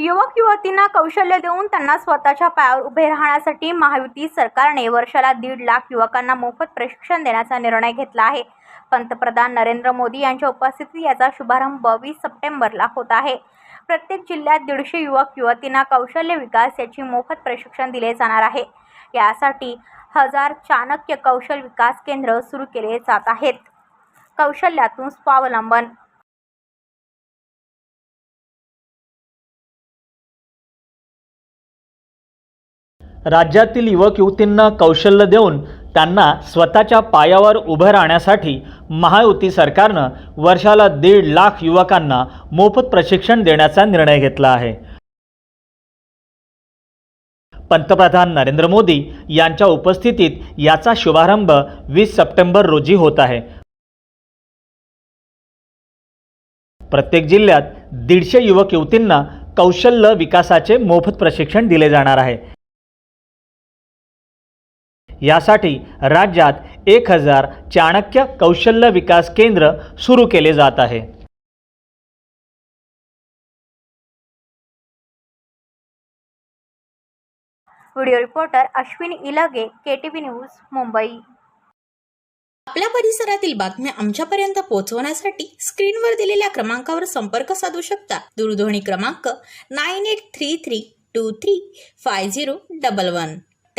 युवक युवतींना कौशल्य देऊन त्यांना स्वतःच्या पायावर उभे राहण्यासाठी महायुती सरकारने वर्षाला दीड लाख युवकांना मोफत प्रशिक्षण देण्याचा निर्णय घेतला आहे. पंतप्रधान नरेंद्र मोदी यांच्या उपस्थितीत याचा शुभारंभ वीस सप्टेंबरला होत आहे. प्रत्येक जिल्ह्यात दीडशे युवक युवतींना कौशल्य विकास याची मोफत प्रशिक्षण दिले जाणार आहे. यासाठी हजार चाणक्य कौशल विकास केंद्र सुरू केले जात आहेत. कौशल्यातून स्वावलंबन राज्यातील युवक युवतींना कौशल्य देऊन त्यांना स्वतःच्या पायावर उभं राहण्यासाठी महायुती सरकारनं वर्षाला दीड लाख युवकांना मोफत प्रशिक्षण देण्याचा निर्णय घेतला आहे. पंतप्रधान नरेंद्र मोदी यांच्या उपस्थितीत याचा शुभारंभ वीस सप्टेंबर रोजी होत आहे. प्रत्येक जिल्ह्यात दीडशे युवक युवतींना कौशल्य विकासाचे मोफत प्रशिक्षण दिले जाणार आहे. यासाठी राज्यात एक हजार चाणक्य कौशल्य विकास केंद्र सुरू केले जात आहे. Video reporter Ashwini Ilge K T V news Mumbai. आपल्या परिसरातील बातम्या आमच्यापर्यंत पोहोचवण्यासाठी स्क्रीनवर दिलेल्या क्रमांकावर संपर्क साधू शकता. दूरध्वनी क्रमांक nine eight three three two three five zero double one.